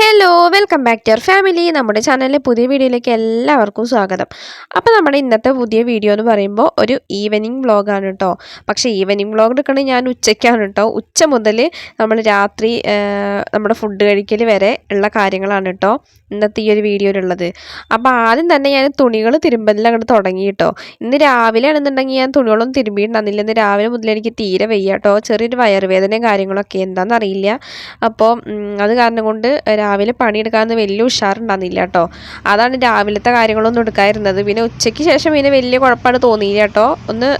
Hello welcome back to your family നമ്മുടെ ചാനലിലെ പുതിയ വീഡിയോയിലേക്ക് എല്ലാവർക്കും സ്വാഗതം. അപ്പോൾ നമ്മുടെ ഇന്നത്തെ പുതിയ വീഡിയോ എന്ന് പറയുമ്പോൾ ഒരു ഈവനിങ് വ്ളോഗാണ് കേട്ടോ. പക്ഷേ ഈവനിങ് വ്ളോഗ് എടുക്കണത് ഞാൻ ഉച്ചയ്ക്കാണ് കേട്ടോ. ഉച്ച മുതൽ നമ്മൾ രാത്രി നമ്മുടെ ഫുഡ് കഴിക്കൽ വരെ ഉള്ള കാര്യങ്ങളാണ് കേട്ടോ ഇന്നത്തെ ഈ ഒരു വീഡിയോയിലുള്ളത്. അപ്പോൾ ആദ്യം തന്നെ ഞാൻ തുണികൾ തിരുമ്പലിൽ അങ്ങോട്ട് തുടങ്ങി കേട്ടോ. ഇന്ന് രാവിലെ ആണെന്നുണ്ടെങ്കിൽ ഞാൻ തുണികളൊന്നും തിരുമ്പിയിട്ടുണ്ടെന്നില്ല ഇന്ന് രാവിലെ മുതൽ എനിക്ക് തീരെ വയ്യ കേട്ടോ. ചെറിയൊരു വയറുവേദനയും കാര്യങ്ങളൊക്കെ എന്താണെന്നറിയില്ല അപ്പോൾ അത് കാരണം കൊണ്ട് രാവിലെ പണിയെടുക്കാമെന്ന് വലിയ ഉഷാറുണ്ടായിരുന്നില്ല കേട്ടോ. അതാണ് രാവിലത്തെ കാര്യങ്ങളൊന്നും എടുക്കാതിരുന്നത്. പിന്നെ ഉച്ചയ്ക്ക് ശേഷം പിന്നെ വലിയ കുഴപ്പമാണ് തോന്നിയില്ല കേട്ടോ. ഒന്ന്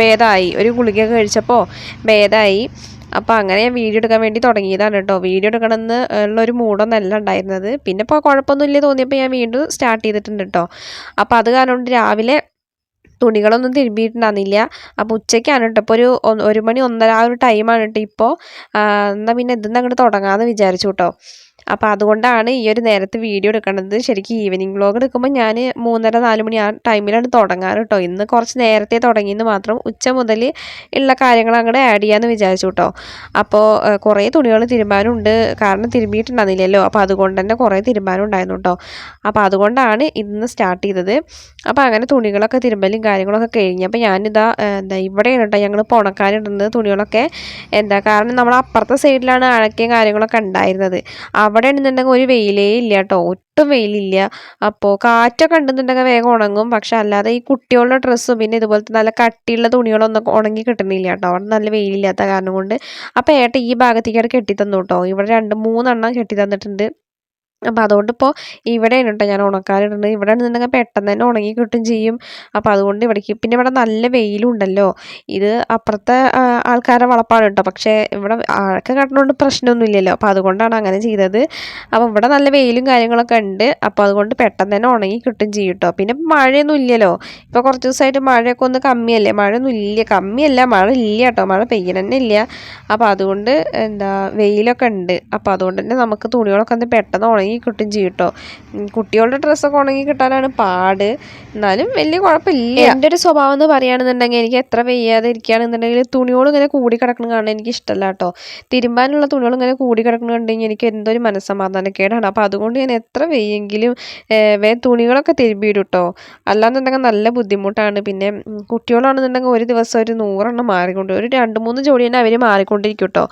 ഭേദമായി ഒരു ഗുളികയൊക്കെ കഴിച്ചപ്പോൾ ഭേദമായി അപ്പോൾ അങ്ങനെ ഞാൻ വീഡിയോ എടുക്കാൻ വേണ്ടി തുടങ്ങിയതാണ് കേട്ടോ. വീഡിയോ എടുക്കണമെന്ന് ഉള്ളൊരു മൂടൊന്നല്ല ഉണ്ടായിരുന്നത്. പിന്നെ ഇപ്പോൾ കുഴപ്പമൊന്നുമില്ല തോന്നിയപ്പോൾ ഞാൻ വീണ്ടും സ്റ്റാർട്ട് ചെയ്തിട്ടുണ്ട് കേട്ടോ. അപ്പോൾ അത് കാരണം രാവിലെ തുണികളൊന്നും തിരുമ്പിയിട്ടുണ്ടായിരുന്നില്ല. അപ്പോൾ ഉച്ചയ്ക്കാണ് കേട്ടോ ഇപ്പോൾ ഒരു ഒരു മണി ഒന്നര ആ ഒരു ടൈമാണ് കേട്ടോ ഇപ്പോൾ എന്നാൽ പിന്നെ ഇതെന്ന് അങ്ങോട്ട് തുടങ്ങാമെന്ന് വിചാരിച്ചു കേട്ടോ അപ്പോൾ അതുകൊണ്ടാണ് ഈ ഒരു നേരത്തെ വീഡിയോ എടുക്കുന്നത് ശരിക്കും ഈവനിങ് വ്ളോഗ് എടുക്കുമ്പോൾ ഞാൻ മൂന്നര നാല് മണി ആ ടൈമിലാണ് തുടങ്ങാറ് കേട്ടോ ഇന്ന് കുറച്ച് നേരത്തെ തുടങ്ങിയെന്ന് മാത്രം ഉച്ച മുതൽ ഉള്ള കാര്യങ്ങൾ അങ്ങോട്ട് ആഡ് ചെയ്യാമെന്ന് വിചാരിച്ചു കേട്ടോ അപ്പോൾ കുറേ തുണികൾ തിരുമ്പാനുണ്ട്. കാരണം തിരുമ്പിയിട്ടുണ്ടായിരുന്നില്ലല്ലോ. അപ്പോൾ അതുകൊണ്ട് തന്നെ കുറേ തിരുമ്പാനും ഉണ്ടായിരുന്നു കേട്ടോ അപ്പോൾ അതുകൊണ്ടാണ് ഇന്ന് സ്റ്റാർട്ട് ചെയ്തത്. അപ്പോൾ അങ്ങനെ തുണികളൊക്കെ തിരുമ്പലും കാര്യങ്ങളൊക്കെ കഴിഞ്ഞപ്പോൾ ഞാനിതാ എന്താ ഇവിടെയാണ് കേട്ടോ ഞങ്ങൾ ഇപ്പോൾ ഉണക്കാനിടുന്നത് തുണികളൊക്കെ. എന്താ കാരണം നമ്മൾ അപ്പുറത്തെ സൈഡിലാണ് അഴക്കിയും കാര്യങ്ങളൊക്കെ ഉണ്ടായിരുന്നത്. അവിടെ ഉണ്ടെന്നുണ്ടെങ്കിൽ ഒരു വെയിലേ ഇല്ല കേട്ടോ ഒട്ടും വെയിലില്ല. അപ്പോൾ കാറ്റൊക്കെ ഉണ്ടെന്നുണ്ടെങ്കിൽ വേഗം ഉണങ്ങും. പക്ഷെ അല്ലാതെ ഈ കുട്ടികളുടെ ഡ്രസ്സും പിന്നെ ഇതുപോലത്തെ നല്ല കട്ടിയുള്ള തുണികളൊന്നും ഉണങ്ങി കിട്ടുന്നില്ല കേട്ടോ അവിടെ നല്ല വെയിലില്ലാത്ത കാരണം കൊണ്ട്. അപ്പോൾ ഏട്ട ഈ ഭാഗത്തേക്കാണ് കെട്ടി തന്നു കേട്ടോ ഇവിടെ രണ്ട് മൂന്നെണ്ണം കെട്ടി തന്നിട്ടുണ്ട് അപ്പോൾ അതുകൊണ്ട് ഇപ്പോൾ ഇവിടെയാണ് കേട്ടോ ഞാൻ ഉണക്കാനിടുന്നത് ഇവിടെ നിന്നുണ്ടെങ്കിൽ പെട്ടെന്ന് തന്നെ ഉണങ്ങി കിട്ടും ചെയ്യും. അപ്പോൾ അതുകൊണ്ട് ഇവിടേക്ക് പിന്നെ ഇവിടെ നല്ല വെയിലുണ്ടല്ലോ ഇത് അപ്പുറത്തെ ആൾക്കാരെ വളപ്പാണ് കേട്ടോ പക്ഷേ ഇവിടെ ആഴൊക്കെ കടന്നുകൊണ്ട് പ്രശ്നമൊന്നുമില്ലല്ലോ അപ്പോൾ അതുകൊണ്ടാണ് അങ്ങനെ ചെയ്തത്. അപ്പോൾ ഇവിടെ നല്ല വെയിലും കാര്യങ്ങളൊക്കെ ഉണ്ട്. അപ്പോൾ അതുകൊണ്ട് പെട്ടെന്ന് തന്നെ ഉണങ്ങി കിട്ടും ചെയ്യും കേട്ടോ പിന്നെ മഴയൊന്നും ഇല്ലല്ലോ. ഇപ്പോൾ കുറച്ച് ദിവസമായിട്ട് മഴയൊക്കെ ഒന്ന് കമ്മിയല്ലേ? മഴയൊന്നും ഇല്ല. കമ്മിയല്ല. മഴ ഇല്ല കേട്ടോ മഴ പെയ്യണന്നെ ഇല്ല. അപ്പോൾ അതുകൊണ്ട് എന്താ വെയിലൊക്കെ ഉണ്ട്. അപ്പോൾ അതുകൊണ്ട് തന്നെ നമുക്ക് തുണികളൊക്കെ ഒന്ന് പെട്ടെന്ന് ഉണങ്ങി കിട്ടും ചെയ്യും കേട്ടോ കുട്ടികളുടെ ഡ്രസ്സൊക്കെ ഉണങ്ങി കിട്ടാനാണ് പാട്. എന്നാലും വലിയ കുഴപ്പമില്ല. എന്റെ ഒരു സ്വഭാവം എന്ന് പറയുകയാണെന്നുണ്ടെങ്കിൽ എനിക്ക് എത്ര വെയ്യാതെ ഇരിക്കുകയാണെന്നുണ്ടെങ്കിൽ തുണിയോട് ഇങ്ങനെ കൂടി കിടക്കണം കാണാൻ എനിക്ക് ഇഷ്ടമല്ല കേട്ടോ തിരുമ്പാനുള്ള തുണികൾ ഇങ്ങനെ കൂടി കിടക്കണം കണ്ടുകഴിഞ്ഞാൽ എനിക്ക് എന്തോ ഒരു മനസ്സമാധാനക്കേടാണ്. അപ്പോൾ അതുകൊണ്ട് ഞാൻ എത്ര വെയ്യെങ്കിലും വേ തുണികളൊക്കെ തിരുമ്പിയിടും കേട്ടോ അല്ലാന്നുണ്ടെങ്കിൽ നല്ല ബുദ്ധിമുട്ടാണ്. പിന്നെ കുട്ടികളാണെന്നുണ്ടെങ്കിൽ ഒരു ദിവസം ഒരു നൂറെണ്ണം മാറിക്കൊണ്ട് ഒരു രണ്ട് മൂന്ന് ജോഡി തന്നെ അവർ മാറിക്കൊണ്ടിരിക്കും കേട്ടോ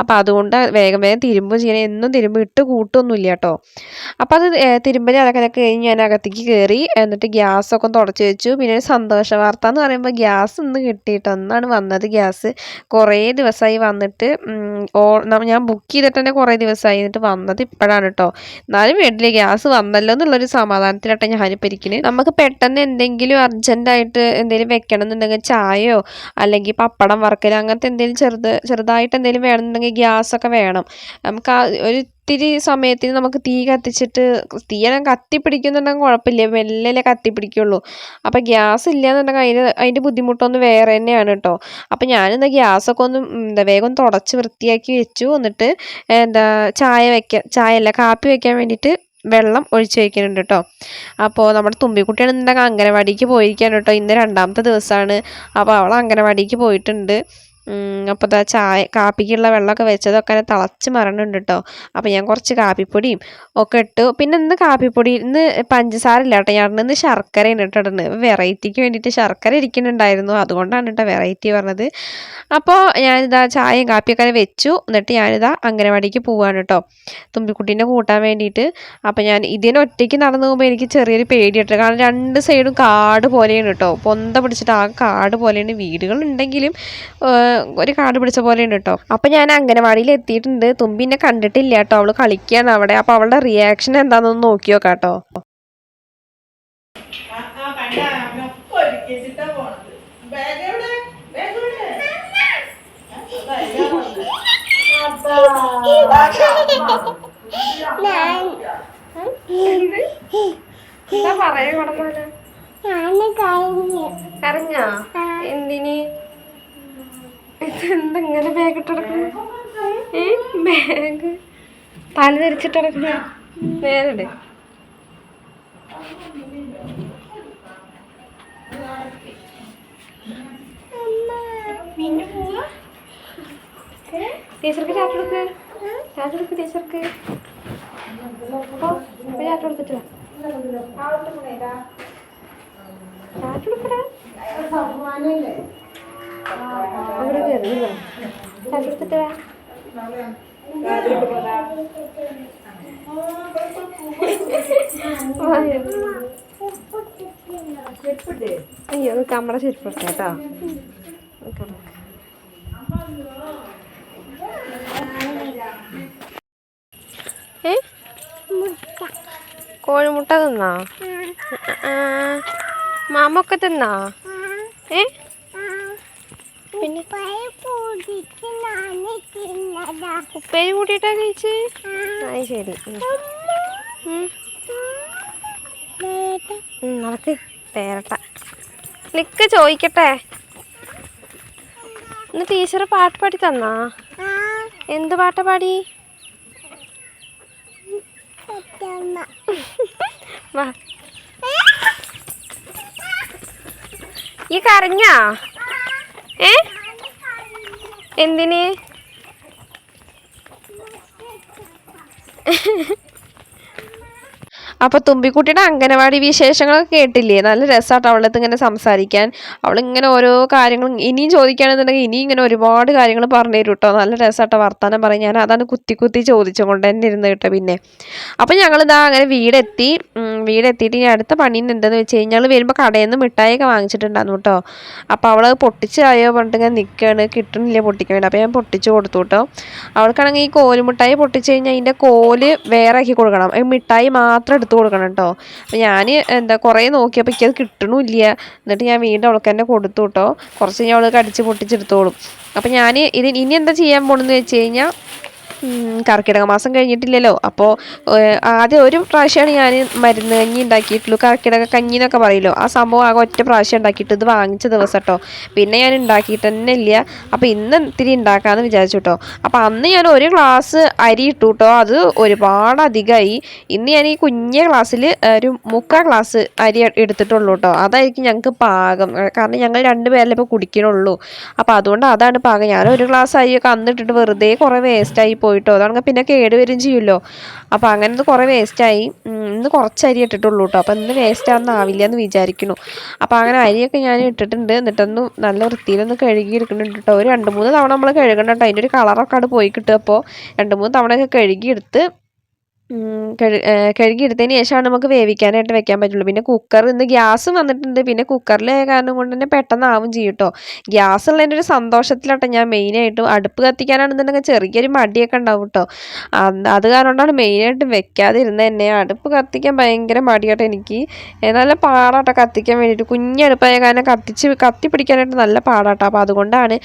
അപ്പോൾ അതുകൊണ്ട് വേഗം വേഗം തിരുമ്പ് ചെയ്യണം. എന്നും തിരുമ്പ്. ഇട്ട് കൂട്ടൊന്നുമില്ല കേട്ടോ അപ്പോൾ അത് തിരുമ്പനി അലക്കലൊക്കെ കഴിഞ്ഞ് ഞാൻ അകത്തേക്ക് കയറി എന്നിട്ട് ഗ്യാസൊക്കെ തുടച്ച് വെച്ചു. പിന്നെ ഒരു സന്തോഷ വാർത്ത എന്ന് പറയുമ്പോൾ ഗ്യാസ് ഇന്ന് കിട്ടിയിട്ട്? ഒന്നാണ് വന്നത് ഗ്യാസ്. കുറേ ദിവസമായി വന്നിട്ട് ഞാൻ ബുക്ക് ചെയ്തിട്ട് തന്നെ കുറേ ദിവസമായി എന്നിട്ട് വന്നത് ഇപ്പോഴാണ് കേട്ടോ എന്നാലും വീട്ടിൽ ഗ്യാസ് വന്നല്ലോ എന്നുള്ളൊരു സമാധാനത്തിലാട്ടെ ഞാനിപ്പോൾ ഇരിക്കുന്നത് നമുക്ക് പെട്ടെന്ന് എന്തെങ്കിലും അർജന്റായിട്ട് എന്തെങ്കിലും വെക്കണം എന്നുണ്ടെങ്കിൽ ചായയോ അല്ലെങ്കിൽ പപ്പടം വറക്കൽ അങ്ങനത്തെ എന്തെങ്കിലും ചെറുത് ചെറുതായിട്ട് എന്തെങ്കിലും വേണമെന്നുണ്ടെങ്കിൽ ഗ്യാസൊക്കെ വേണം. നമുക്ക് ആ ഒരു ഇത്തിരി സമയത്തിന് നമുക്ക് തീ കത്തിച്ചിട്ട് തീയെല്ലാം കത്തിപ്പിടിക്കുന്നുണ്ടെങ്കിൽ കുഴപ്പമില്ല. മെല്ലല്ലേ കത്തിപ്പിടിക്കുള്ളൂ. അപ്പോൾ ഗ്യാസ് ഇല്ലയെന്നുണ്ടെങ്കിൽ അതിന് അതിന്റെ ബുദ്ധിമുട്ടൊന്ന് വേറെ തന്നെയാണ് കേട്ടോ. അപ്പോൾ ഞാനെന്താ ഗ്യാസൊക്കെ ഒന്ന് എന്താ വേഗം തുടച്ച് വൃത്തിയാക്കി വെച്ചു. എന്നിട്ട് എന്താ ചായ വയ്ക്കാൻ ചായ അല്ല കാപ്പി വയ്ക്കാൻ വേണ്ടിയിട്ട് വെള്ളം ഒഴിച്ച് വയ്ക്കുന്നുണ്ട് കേട്ടോ. അപ്പോൾ നമ്മുടെ തുമ്പിക്കുട്ടിയാണെന്നുണ്ടെങ്കിൽ അംഗനവാടിക്ക് പോയിരിക്കുകയാണ് കേട്ടോ. ഇന്ന് രണ്ടാമത്തെ ദിവസമാണ്. അപ്പോൾ അവൾ അംഗനവാടിക്ക് പോയിട്ടുണ്ട്. അപ്പോൾ ദാ ചായ കാപ്പിക്കുള്ള വെള്ളമൊക്കെ വെച്ചതൊക്കെ തിളച്ച് മറണുണ്ട് കേട്ടോ അപ്പോൾ ഞാൻ കുറച്ച് കാപ്പിപ്പൊടിയും ഒക്കെ ഇട്ടു. പിന്നെ ഇന്ന് കാപ്പിപ്പൊടി ഇന്ന് പഞ്ചസാര ഇല്ല കേട്ടോ ഞാൻ ഇന്ന് ശർക്കരയാണ് കേട്ടോ ഇടുന്നത്. വെറൈറ്റിക്ക് വേണ്ടിയിട്ട് ശർക്കര ഇരിക്കുന്നുണ്ടായിരുന്നു. അതുകൊണ്ടാണ് കേട്ടോ വെറൈറ്റി പറഞ്ഞത്. അപ്പോൾ ഞാനിതാ ചായയും കാപ്പിയൊക്കെ വെച്ചു. എന്നിട്ട് ഞാനിതാ അംഗനവാടിക്ക് പോവാണ് കേട്ടോ തുമ്പിക്കുട്ടീനെ കൂട്ടാൻ വേണ്ടിയിട്ട്. അപ്പോൾ ഞാൻ ഇതിനെ ഒറ്റയ്ക്ക് നടന്നു പോകുമ്പോൾ എനിക്ക് ചെറിയൊരു പേടി കേട്ടോ കാരണം രണ്ട് സൈഡും കാട് പോലെയാണ് കേട്ടോ പൊന്ത പിടിച്ചിട്ട് ആ കാട് പോലെയാണ്. ഏഹ്, ഒരു കാട് പിടിച്ച പോലെ ഉണ്ട് കേട്ടോ. അപ്പോൾ ഞാൻ അംഗനവാടിയിൽ എത്തിയിട്ടുണ്ട്. തുമ്പിനെ കണ്ടിട്ടില്ല കേട്ടോ. അവൾ കളിക്കുകയാണ് അവിടെ. അപ്പോൾ അവളുടെ റിയാക്ഷൻ എന്താണെന്നൊന്ന് നോക്കി നോക്കാം കേട്ടോ. എന്താ പറയാ കടന്നാൽ കരഞ്ഞാ? എന്തിന്? എന്തെങ്ങനെ ബാഗ് ഇട്ട് കിടക്കുന്നു ഈ ബാഗ് തല ധരിച്ചിട്ടെടുക്കുന്ന നേരിട് ടീച്ചർക്ക് ചാറ്റെടുക്ക് ചാറ്റെടുക്ക് ടീച്ചർക്ക്. ചാറ്റ് കൊടുത്തിട്ട് ചാറ്റ് കൊടുക്കടാ. അവിടെ കയറി കൊടുത്തിട്ട്. അയ്യോ കമ്മടെ ചെരുപ്പ് കേട്ടോ. ഏ? കോഴിമുട്ട തിന്നാ? മാമൊക്കെ തിന്നാ? ഏ? പിന്നെ ഉപ്പേരി കൂട്ടിയിട്ടാ ചേച്ചി ആ. ശരി. നടക്ക്. തേരട്ട. നിക്ക് ചോദിക്കട്ടെ. ഇന്ന് ടീച്ചർ പാട്ട് പാടി തന്നാ? എന്ത് പാട്ട പാടി? വാ. ഈ കരഞ്ഞാ? ഏ? എന്തിന്? അപ്പൊ തുമ്പിക്കുട്ടിയുടെ അംഗനവാടി വിശേഷങ്ങളൊക്കെ കേട്ടില്ലേ? നല്ല രസമാട്ടോ അവളടുത്ത് ഇങ്ങനെ സംസാരിക്കാൻ. അവളിങ്ങനെ ഓരോ കാര്യങ്ങളും ഇനിയും ചോദിക്കുകയാണെന്നുണ്ടെങ്കിൽ ഇനിയും ഇങ്ങനെ ഒരുപാട് കാര്യങ്ങൾ പറഞ്ഞു തരും കേട്ടോ നല്ല രസമാട്ടോ വർത്താനം പറയും ഞാൻ അതാണ് കുത്തി കുത്തി ചോദിച്ചുകൊണ്ട് തന്നെ ഇരുന്ന് കേട്ടോ പിന്നെ. അപ്പം ഞങ്ങളിതാ അങ്ങനെ വീടെത്തി. ഉം, വീടെത്തിയിട്ട് ഇനി അടുത്ത പണി എന്തെന്ന് വെച്ച് കഴിഞ്ഞാൽ വരുമ്പോൾ കടയിൽ നിന്ന് മിഠായിയൊക്കെ വാങ്ങിച്ചിട്ടുണ്ടായിരുന്നു കേട്ടോ അപ്പോൾ അവൾ പൊട്ടിച്ചായോ പറഞ്ഞിട്ട് നിൽക്കുകയാണ് കിട്ടണില്ല പൊട്ടിക്കാൻ വേണ്ടി. അപ്പോൾ ഞാൻ പൊട്ടിച്ച് കൊടുത്തു കേട്ടോ അവൾക്കാണെങ്കിൽ ഈ കോൽ മിഠായി പൊട്ടിച്ച് കഴിഞ്ഞാൽ അതിന്റെ കോൽ വേറെ ആക്കി കൊടുക്കണം. ഈ മിഠായി മാത്രം എടുത്ത് കൊടുക്കണം കേട്ടോ അപ്പോൾ ഞാൻ എന്താ കുറേ നോക്കിയപ്പോൾ എനിക്കത് കിട്ടണമില്ല എന്നിട്ട് ഞാൻ വീണ്ടും അവൾക്ക് തന്നെ കൊടുത്തു കേട്ടോ കുറച്ച് കഴിഞ്ഞാൽ അവൾ കടിച്ച് പൊട്ടിച്ചെടുത്തോളും. അപ്പോൾ ഞാൻ ഇത് ഇനി എന്താ ചെയ്യാൻ പോണെന്ന് വെച്ച് കഴിഞ്ഞാൽ കർക്കിടക മാസം കഴിഞ്ഞിട്ടില്ലല്ലോ. അപ്പോൾ ആദ്യം ഒരു പ്രാവശ്യമാണ് ഞാൻ മരുന്ന് കഞ്ഞി ഉണ്ടാക്കിയിട്ടുള്ളൂ. കർക്കിടക കഞ്ഞി എന്നൊക്കെ പറയല്ലോ. ആ സംഭവം ആകെ ഒറ്റ പ്രാവശ്യം ഉണ്ടാക്കിയിട്ട് ഇത് വാങ്ങിച്ച ദിവസം കേട്ടോ പിന്നെ ഞാൻ ഉണ്ടാക്കിയിട്ട് തന്നെ ഇല്ല. അപ്പോൾ ഇന്ന് ഇത്തിരി ഉണ്ടാക്കാമെന്ന് വിചാരിച്ചു കേട്ടോ അപ്പോൾ അന്ന് ഞാൻ ഒരു ഗ്ലാസ് അരി ഇട്ടു കേട്ടോ അത് ഒരുപാട് അധികമായി. ഇന്ന് ഞാൻ ഈ കുഞ്ഞ ഗ്ലാസ്സിൽ ഒരു മുക്കാൽ ഗ്ലാസ് അരി എടുത്തിട്ടുള്ളൂ കേട്ടോ അതായിരിക്കും ഞങ്ങൾക്ക് പാകം. കാരണം ഞങ്ങൾ രണ്ട് പേരല്ലേ ഇപ്പോൾ കുടിക്കണുള്ളൂ. അപ്പോൾ അതുകൊണ്ട് അതാണ് പാകം. ഞാൻ ഒരു ഗ്ലാസ് അരിയൊക്കെ അന്ന് ഇട്ടിട്ട് വെറുതെ കുറേ വേസ്റ്റായി പോയിട്ടോ? അതാണെങ്കിൽ പിന്നെ കേട് വരും ചെയ്യുമല്ലോ അപ്പോൾ അങ്ങനത്തെ കുറേ വേസ്റ്റായി ഇന്ന് കുറച്ച് അരി ഇട്ടിട്ടുള്ളൂ കേട്ടോ അപ്പോൾ ഇന്ന് വേസ്റ്റ് ആണെന്ന് ആവില്ല എന്ന് വിചാരിക്കുന്നു. അപ്പോൾ അങ്ങനെ അരിയൊക്കെ ഞാൻ ഇട്ടിട്ടുണ്ട്. എന്നിട്ടൊന്ന് നല്ല വൃത്തിയിലൊന്ന് കഴുകി എടുക്കുന്നുണ്ട് കേട്ടോ ഒരു രണ്ട് മൂന്ന് തവണ നമ്മൾ കഴുകണം കേട്ടോ അതിന്റെ ഒരു കളറൊക്കെ അവിടെ പോയി കിട്ടും അപ്പോൾ രണ്ട് മൂന്ന് തവണയൊക്കെ കഴുകിയെടുത്ത് കഴു ഏഹ് കഴുകിയെടുത്തതിന് ശേഷമാണ് നമുക്ക് വേവിക്കാനായിട്ട് വെക്കാൻ പറ്റുള്ളൂ. പിന്നെ കുക്കർ ഇന്ന് ഗ്യാസ് വന്നിട്ടുണ്ട്. പിന്നെ കുക്കറിലായ കാരണം കൊണ്ട് തന്നെ പെട്ടെന്നാവും ചെയ്യും കേട്ടോ ഗ്യാസ് ഉള്ളതിന്റെ ഒരു സന്തോഷത്തിലാട്ടോ ഞാൻ മെയിനായിട്ടും അടുപ്പ് കത്തിക്കാനാണെന്നുണ്ടെങ്കിൽ ചെറിയൊരു മടിയൊക്കെ ഉണ്ടാവും കേട്ടോ അത് കാരണമാണ് മെയിനായിട്ട് വെക്കാതിരുന്നത് തന്നെ അടുപ്പ് കത്തിക്കാൻ ഭയങ്കര മടിയാട്ടോ എനിക്ക്. നല്ല പാടാട്ടോ കത്തിക്കാൻ വേണ്ടിയിട്ട്. കുഞ്ഞടുപ്പായ കാരണം കത്തിച്ച് കത്തി പിടിക്കാനായിട്ട് നല്ല പാടാട്ടോ. അപ്പോൾ അതുകൊണ്ടാണ്.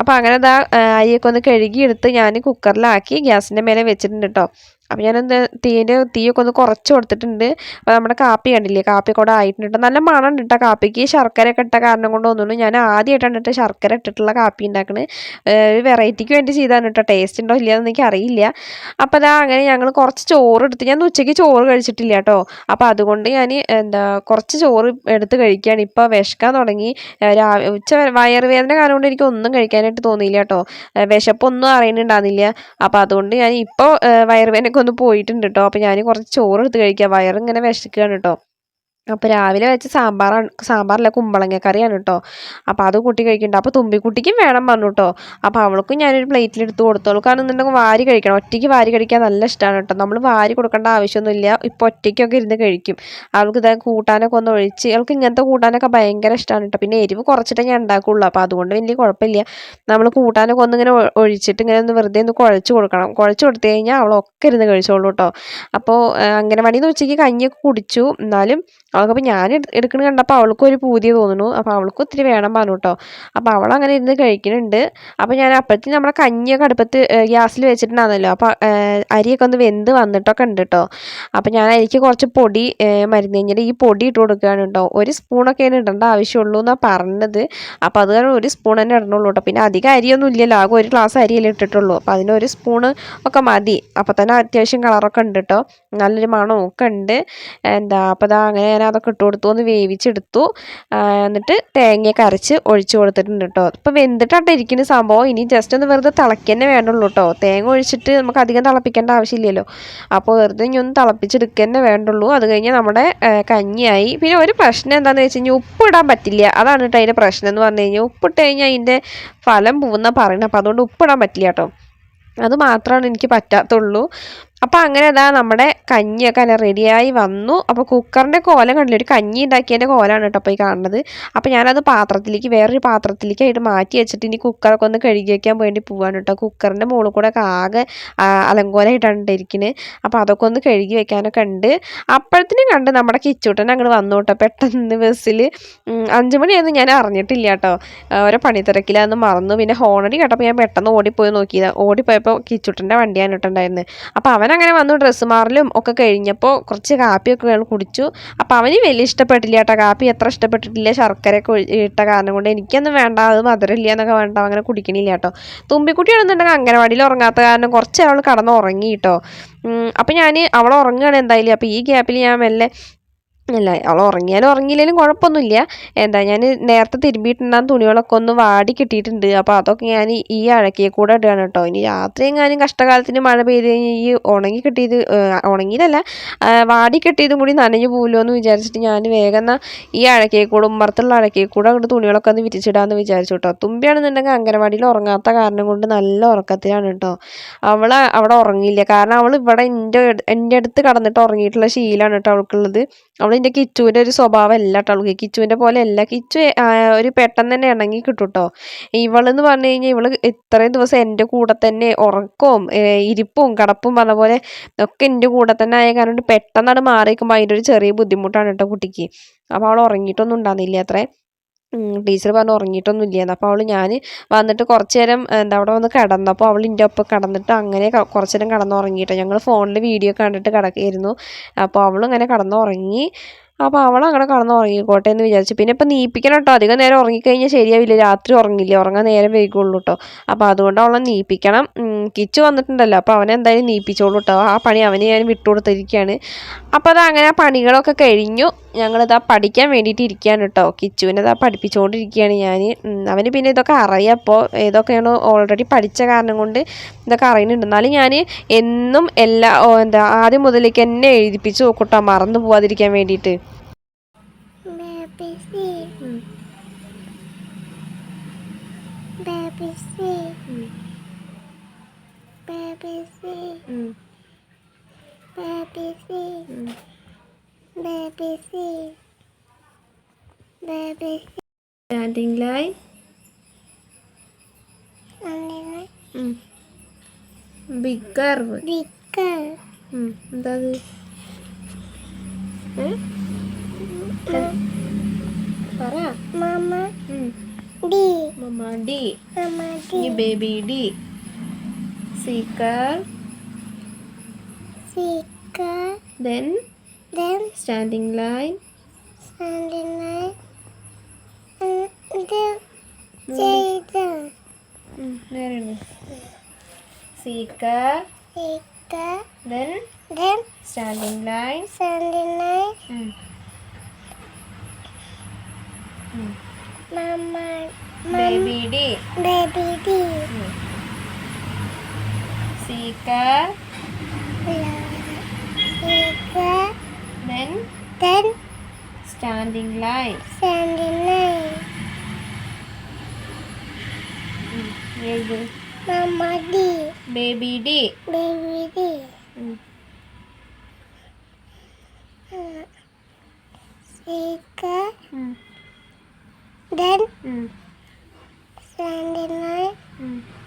അപ്പോൾ അങ്ങനെ ആ, അരിയൊക്കെ ഒന്ന് കഴുകിയെടുത്ത് ഞാൻ കുക്കറിലാക്കി ഗ്യാസിന്റെ മേലെ വെച്ചിട്ടുണ്ട് കേട്ടോ അപ്പോൾ ഞാനെന്ത് തീന്റെ തീയൊക്കെ ഒന്ന് കുറച്ച് കൊടുത്തിട്ടുണ്ട്. അപ്പോൾ നമ്മുടെ കാപ്പി കണ്ടില്ലേ കാപ്പി കൂടെ ആയിട്ടുണ്ട്. നല്ല മണം ഉണ്ട് കേട്ടോ കാപ്പിക്ക് ശർക്കര ഒക്കെ ഇട്ട കാരണം കൊണ്ട് തോന്നുന്നു ഞാൻ ആദ്യമായിട്ടാണ് ഇട്ട് ശർക്കര ഇട്ടിട്ടുള്ള കാപ്പി ഉണ്ടാക്കുന്നത് ഒരു വെറൈറ്റിക്ക് വേണ്ടി ചെയ്താണ് കേട്ടോ ടേസ്റ്റ് ഉണ്ടോ ഇല്ലയെന്ന് എനിക്ക് അറിയില്ല അപ്പോൾ അതാ അങ്ങനെ ഞങ്ങൾ കുറച്ച് ചോറ് എടുത്ത് ഞാൻ ഉച്ചയ്ക്ക് ചോറ് കഴിച്ചിട്ടില്ല കേട്ടോ അപ്പോൾ അതുകൊണ്ട് ഞാൻ എന്താ കുറച്ച് ചോറ് എടുത്ത് കഴിക്കുകയാണ് ഇപ്പോൾ വിശക്കാൻ തുടങ്ങി. ഉച്ച വയറുവേദന കാരണം കൊണ്ട് എനിക്ക് ഒന്നും കഴിക്കാനായിട്ട് തോന്നിയില്ല കേട്ടോ വിശപ്പൊന്നും അറിയുന്നുണ്ടാകുന്നില്ല അപ്പോൾ അതുകൊണ്ട് ഞാൻ ഇപ്പോൾ വയറുവേദനയൊക്കെ ഒന്ന് പോയിട്ടുണ്ട് കേട്ടോ അപ്പോൾ ഞാൻ കുറച്ച് ചോറ് എടുത്ത് കഴിക്കുക വയറിങ്ങനെ വിശക്കുകയാണ് കേട്ടോ അപ്പോൾ രാവിലെ വെച്ച സാമ്പാറാണ് സാമ്പാറല്ല കുമ്പളങ്ങ കറിയാണ് കേട്ടോ അപ്പോൾ അത് കൂട്ടി കഴിക്കുന്നുണ്ട് അപ്പോൾ തുമ്പിക്കുട്ടിക്കും വേണം പറഞ്ഞു കേട്ടോ അപ്പോൾ അവൾക്കും ഞാനൊരു പ്ലേറ്റിൽ എടുത്ത് കൊടുത്തോളൂ. കാരണം എന്നുണ്ടെങ്കിൽ വാരി കഴിക്കണം. ഒറ്റയ്ക്ക് വാരി കഴിക്കാൻ നല്ല ഇഷ്ടമാണ് കേട്ടോ നമ്മൾ വാരി കൊടുക്കേണ്ട ആവശ്യമൊന്നുമില്ല. ഇപ്പോൾ ഒറ്റയ്ക്കൊക്കെ ഇരുന്ന് കഴിക്കും. അവൾക്ക് ഇതാ കൂട്ടാനൊക്കെ ഒന്ന് ഒഴിച്ച് അവൾക്ക് ഇങ്ങനത്തെ കൂട്ടാനൊക്കെ ഭയങ്കര ഇഷ്ടമാണ് കേട്ടോ പിന്നെ എരിവ് കുറച്ചിട്ടേ ഞാൻ ഉണ്ടാക്കുള്ളൂ. അപ്പോൾ അതുകൊണ്ട് വലിയ കുഴപ്പമില്ല. നമ്മൾ കൂട്ടാനൊക്കെ ഒന്ന് ഇങ്ങനെ ഒഴിച്ചിട്ട് ഇങ്ങനെ ഒന്ന് വെറുതെ ഒന്ന് കുഴച്ച് കൊടുക്കണം. കുഴച്ച് കൊടുത്തു കഴിഞ്ഞാൽ അവളൊക്കെ ഇരുന്ന് കഴിച്ചോളൂ കേട്ടോ അപ്പോൾ അങ്ങനെ നിന്ന് ഉച്ചയ്ക്ക് കഞ്ഞിയൊക്കെ കുടിച്ചു. എന്നാലും അവൾക്കപ്പോൾ ഞാൻ എടുക്കണ കണ്ടപ്പോൾ അവൾക്കും ഒരു പൂതി തോന്നുന്നു. അപ്പോൾ അവൾക്കും ഒത്തിരി വേണം പറഞ്ഞു കേട്ടോ അപ്പോൾ അവൾ അങ്ങനെ ഇരുന്ന് കഴിക്കുന്നുണ്ട്. അപ്പോൾ ഞാൻ അപ്പോഴത്തേക്കും നമ്മുടെ കഞ്ഞിയൊക്കെ അടുപ്പത്ത് ഗ്യാസിൽ വെച്ചിട്ടുണ്ടാകുന്നല്ലോ അപ്പോൾ അരിയൊക്കെ ഒന്ന് വെന്ത് വന്നിട്ടൊക്കെ ഉണ്ട് കേട്ടോ അപ്പോൾ ഞാൻ അരിക്ക് കുറച്ച് പൊടി മരുന്ന് കഴിഞ്ഞിട്ട് ഈ പൊടി ഇട്ട് കൊടുക്കുകയാണ് കേട്ടോ ഒരു സ്പൂണൊക്കെ അതിന് ഇടേണ്ട ആവശ്യമുള്ളൂ എന്നാണ് പറഞ്ഞത്. അപ്പോൾ അത് കാരണം ഒരു സ്പൂൺ തന്നെ ഇടണുള്ളൂ കേട്ടോ പിന്നെ അധികം അരിയൊന്നും ഇല്ലല്ലോ. ആകെ ഒരു ഗ്ലാസ് അരിയല്ലേ ഇട്ടിട്ടുള്ളൂ. അപ്പോൾ അതിന് ഒരു സ്പൂണ് ഒക്കെ മതി. അപ്പോൾ തന്നെ അത്യാവശ്യം കളറൊക്കെ ഉണ്ട് കേട്ടോ നല്ലൊരു മണമൊക്കെ ഉണ്ട്. എന്താ അപ്പോൾ അതാ അങ്ങനെ ഞാൻ അതൊക്കെ ഇട്ട് കൊടുത്തു ഒന്ന് വേവിച്ചെടുത്തു. എന്നിട്ട് തേങ്ങയൊക്കെ അരച്ച് ഒഴിച്ച് കൊടുത്തിട്ടുണ്ട് കേട്ടോ. ഇപ്പോൾ വെന്തിട്ടാട്ടോ ഇരിക്കുന്ന സംഭവം. ഇനി ജസ്റ്റ് ഒന്ന് വെറുതെ തിളയ്ക്കന്നെ വേണ്ടുള്ളൂ കേട്ടോ. തേങ്ങ ഒഴിച്ചിട്ട് നമുക്ക് അധികം തിളപ്പിക്കേണ്ട ആവശ്യമില്ലല്ലോ. അപ്പോൾ വെറുതെ ഇനി ഒന്ന് തിളപ്പിച്ചെടുക്കന്നെ വേണ്ടുള്ളൂ. അത് കഴിഞ്ഞാൽ നമ്മുടെ കഞ്ഞിയായി. പിന്നെ ഒരു പ്രശ്നം എന്താണെന്ന് വെച്ച് കഴിഞ്ഞാൽ ഉപ്പ് ഇടാൻ പറ്റില്ല. അതാണ് കേട്ടോ അതിന്റെ പ്രശ്നം എന്ന് പറഞ്ഞു കഴിഞ്ഞാൽ ഉപ്പിട്ട് കഴിഞ്ഞാൽ അതിന്റെ ഫലം പോകുന്ന പറയുന്നത്. അപ്പോൾ അതുകൊണ്ട് ഉപ്പിടാൻ പറ്റില്ല കേട്ടോ. അത് മാത്രമാണ് എനിക്ക് പറ്റാത്തുള്ളൂ. അപ്പോൾ അങ്ങനെ ഇതാ നമ്മുടെ കഞ്ഞിയൊക്കെ അല്ല റെഡിയായി വന്നു. അപ്പോൾ കുക്കറിന്റെ കോലം കണ്ടില്ല? ഒരു കഞ്ഞി ഉണ്ടാക്കിയതിന്റെ കോലാണ് കേട്ടോ അപ്പോൾ ഈ കാണുന്നത്. അപ്പോൾ ഞാനത് പാത്രത്തിലേക്ക് വേറൊരു പാത്രത്തിലേക്കായിട്ട് മാറ്റി വെച്ചിട്ട് ഇനി കുക്കറൊക്കെ ഒന്ന് കഴുകി വയ്ക്കാൻ വേണ്ടി പോവാണ് കേട്ടോ. കുക്കറിന്റെ മുകളിൽ കൂടെ ഒക്കെ ആകെ അലങ്കോലമായിട്ടാണ് ഇരിക്കുന്നത് അപ്പോൾ അതൊക്കെ ഒന്ന് കഴുകി വെക്കാനൊക്കെ ഉണ്ട്. അപ്പോഴത്തേനും കണ്ട് നമ്മുടെ കിച്ചൂട്ടൻ അങ്ങോട്ട് വന്നു കേട്ടോ. പെട്ടെന്ന് ബസ്സിൽ അഞ്ച് മണിയായിരുന്നു ഞാൻ അറിഞ്ഞിട്ടില്ല കേട്ടോ. ഓരോ പണിത്തിരക്കിലാന്ന് മറന്നു. പിന്നെ ഹോണടി കേട്ടപ്പോൾ ഞാൻ പെട്ടെന്ന് ഓടിപ്പോയി നോക്കിയതാണ് ഓടിപ്പോയപ്പോൾ കിച്ചൂട്ടന്റെ വണ്ടിയാണ് കേട്ടോ ഉണ്ടായിരുന്നത് അപ്പോൾ അവൻ അങ്ങനെ വന്നു ഡ്രസ്സ് മാറലും ഒക്കെ കഴിഞ്ഞപ്പോൾ കുറച്ച് കാപ്പിയൊക്കെ അയാൾ കുടിച്ചു. അപ്പോൾ അവന് വലിയ ഇഷ്ടപ്പെട്ടില്ല കേട്ടോ. കാപ്പി എത്ര ഇഷ്ടപ്പെട്ടിട്ടില്ല. ശർക്കരയൊക്കെ ഇട്ട കാരണം കൊണ്ട് എനിക്കൊന്നും വേണ്ട അത് മധുരമില്ല എന്നൊക്കെ വേണ്ട അങ്ങനെ കുടിക്കണില്ല കേട്ടോ. തുമ്പിക്കുട്ടിയാണെന്നുണ്ടെങ്കിൽ അംഗനവാടിയിൽ ഉറങ്ങാത്ത കാരണം കുറച്ച് അവൾ കടന്ന് ഉറങ്ങി കേട്ടോ. അപ്പോൾ ഞാൻ അവൾ ഉറങ്ങുകയാണ് എന്തായാലും. അപ്പോൾ ഈ ഗ്യാപ്പിൽ ഞാൻ മെല്ലെ അല്ല അവൾ ഉറങ്ങിയാലും ഉറങ്ങിയില്ലെങ്കിലും കുഴപ്പമൊന്നുമില്ല. എന്താ ഞാൻ നേരത്തെ തിരുമ്പിയിട്ടുണ്ടാകുന്ന തുണികളൊക്കെ ഒന്ന് വാടി കിട്ടിയിട്ടുണ്ട്. അപ്പോൾ അതൊക്കെ ഞാൻ ഈ അഴക്കിയെ കൂടെ ഇടുകയാണ് കേട്ടോ. ഇനി രാത്രി എങ്ങാനും കഷ്ടകാലത്തിന് മഴ പെയ്ത് കഴിഞ്ഞാൽ ഈ ഉണങ്ങി കിട്ടിയത് ഉണങ്ങിയതല്ല വാടി കിട്ടിയതും കൂടി നനഞ്ഞു പോകുമല്ലോ എന്ന് വിചാരിച്ചിട്ട് ഞാൻ വേഗം ഈ അഴക്കിയെ കൂടെ ഉമ്മറത്തുള്ള അഴക്കിയെ കൂടെ അങ്ങോട്ട് തുണികളൊക്കെ ഒന്ന് വിരിച്ചിടാമെന്ന് വിചാരിച്ചു കേട്ടോ. തുമ്പിയാണെന്നുണ്ടെങ്കിൽ അംഗനവാടിയിൽ ഉറങ്ങാത്ത കാരണം കൊണ്ട് നല്ല ഉറക്കത്തിലാണ് കേട്ടോ. അവൾ അവിടെ ഉറങ്ങിയില്ല. കാരണം അവൾ ഇവിടെ എന്റെ എന്റെ അടുത്ത് കടന്നിട്ട് ഉറങ്ങിയിട്ടുള്ള ശീലമാണ് കേട്ടോ അവൾക്കുള്ളത്. അവൾ എന്റെ കിച്ചുവിന്റെ ഒരു സ്വഭാവം അല്ല കേട്ടോ. അവൾക്ക് കിച്ചുവിന്റെ പോലെ അല്ല. കിച്ചു ഒരു പെട്ടെന്ന് തന്നെ ഇണങ്ങി കിട്ടും കേട്ടോ ഇവളെന്ന് പറഞ്ഞു കഴിഞ്ഞാൽ ഇവൾ ഇത്രയും ദിവസം എന്റെ കൂടെ തന്നെ ഉറക്കവും ഇരിപ്പും കടപ്പും പറഞ്ഞ പോലെ ഒക്കെ എന്റെ കൂടെ തന്നെ ആയ കാരണം പെട്ടെന്നാണ് മാറിയിരിക്കുമ്പോൾ അതിന്റെ ഒരു ചെറിയ ബുദ്ധിമുട്ടാണ് കേട്ടോ കുട്ടിക്ക്. അപ്പോൾ അവൾ ഉറങ്ങിയിട്ടൊന്നും ഉണ്ടാകുന്നില്ല അത്രേ. ടീച്ചർ പറഞ്ഞു ഉറങ്ങിയിട്ടൊന്നും ഇല്ലായിരുന്നു അപ്പോൾ അവൾ ഞാൻ വന്നിട്ട് കുറച്ച് നേരം എന്താ അവിടെ വന്ന് കിടന്നപ്പോൾ അവൾ എന്റെ ഒപ്പം കിടന്നിട്ട് അങ്ങനെ കുറച്ച് നേരം കിടന്നുറങ്ങിയിട്ടോ. ഞങ്ങൾ ഫോണിൽ വീഡിയോ കണ്ടിട്ട് കിടക്കായിരുന്നു. അപ്പോൾ അവളിങ്ങനെ കിടന്നുറങ്ങി. അപ്പോൾ അവൾ അങ്ങനെ കിടന്നുറങ്ങിക്കോട്ടെ എന്ന് വിചാരിച്ചു. പിന്നെ ഇപ്പം നീപ്പിക്കണം കേട്ടോ അധികം നേരം ഉറങ്ങിക്കഴിഞ്ഞാൽ ശരിയാവില്ല. രാത്രി ഉറങ്ങില്ല? ഉറങ്ങാൻ നേരം വൈകുള്ളൂ കേട്ടോ അപ്പോൾ അതുകൊണ്ട് അവളെ നീപ്പിക്കണം. കിച്ച് വന്നിട്ടുണ്ടല്ലോ. അപ്പോൾ അവനെ എന്തായാലും നീപ്പിച്ചോളൂ കേട്ടോ ആ പണി അവന് ഞാൻ വിട്ടുകൊടുത്തിരിക്കുകയാണ്. അപ്പോൾ അത് അങ്ങനെ ആ പണികളൊക്കെ കഴിഞ്ഞു. ഞങ്ങളിതാ പഠിക്കാൻ വേണ്ടിയിട്ട് ഇരിക്കുകയാണ് കേട്ടോ കിച്ചുവിനെ ഇതാ പഠിപ്പിച്ചുകൊണ്ടിരിക്കുകയാണ് ഞാൻ അവന് പിന്നെ ഇതൊക്കെ അറിയാം. അപ്പോൾ ഏതൊക്കെയാണ് ഓൾറെഡി പഠിച്ച കാരണം കൊണ്ട് ഇതൊക്കെ അറിയുന്നുണ്ട്. എന്നാലും ഞാൻ എന്നും എല്ലാ എന്താ ആദ്യം മുതലേക്ക് എന്നെ എഴുതിപ്പിച്ച് നോക്കൂട്ടോ മറന്നു പോവാതിരിക്കാൻ വേണ്ടിയിട്ട് Baby sheep. Baby sheep. Baby sheep. Baby sheep. Baby sheep. Baby sheep. Standing line And big curve then bigger. എന്താ പറ Mama D. Mama D Mama ഈ D. Baby D seeker Seeker. Then. Then Standing line. standing line. And then Jaden. നേരെയാണ് seeker Seeker. Then Then Standing line. standing line. Mama. baby d Baby D. Seeker Seeker. seeker Then then standing line standing line. എഴുത് Mama D. baby d Baby D. Seeker. Then standing line. Baby.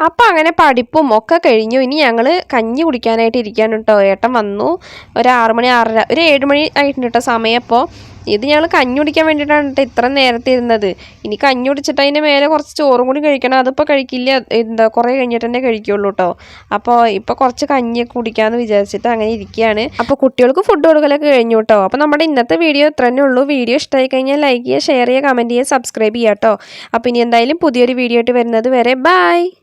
അപ്പം അങ്ങനെ പഠിപ്പും ഒക്കെ കഴിഞ്ഞു. ഇനി ഞങ്ങൾ കഞ്ഞി കുടിക്കാനായിട്ട് ഇരിക്കാണ് കേട്ടോ. ഏട്ടൻ വന്നു. ഒരു ആറുമണി ആറര ഒരു ഏഴ് മണി ആയിട്ടുണ്ട് കേട്ടോ സമയം അപ്പോൾ ഇത് ഞങ്ങൾ കഞ്ഞി കുടിക്കാൻ വേണ്ടിയിട്ടാണ് കേട്ടോ ഇത്ര നേരത്തെ ഇരുന്നത് ഇനി കഞ്ഞി കുടിച്ചിട്ട് അതിന്റെ മേലെ കുറച്ച് ചോറും കൂടി കഴിക്കണം. അതിപ്പോൾ കഴിക്കില്ല. എന്താ കുറേ കഴിഞ്ഞിട്ട് തന്നെ കഴിക്കുള്ളൂ കേട്ടോ അപ്പോൾ ഇപ്പോൾ കുറച്ച് കഞ്ഞിയൊക്കെ കുടിക്കാമെന്ന് വിചാരിച്ചിട്ട് അങ്ങനെ ഇരിക്കുകയാണ് അപ്പോൾ കുട്ടികൾക്ക് ഫുഡ് കൊടുക്കലൊക്കെ കഴിഞ്ഞു കേട്ടോ അപ്പോൾ നമ്മുടെ ഇന്നത്തെ വീഡിയോ ഇത്ര തന്നെ ഉള്ളൂ. വീഡിയോ ഇഷ്ടമായി കഴിഞ്ഞാൽ ലൈക്ക് ചെയ്യുക ഷെയർ ചെയ്യുക കമന്റ് ചെയ്യുക സബ്സ്ക്രൈബ് ചെയ്യുക കേട്ടോ അപ്പോൾ ഇനി എന്തായാലും പുതിയൊരു വീഡിയോ ആയിട്ട് വരുന്നത് വരെ. ബൈ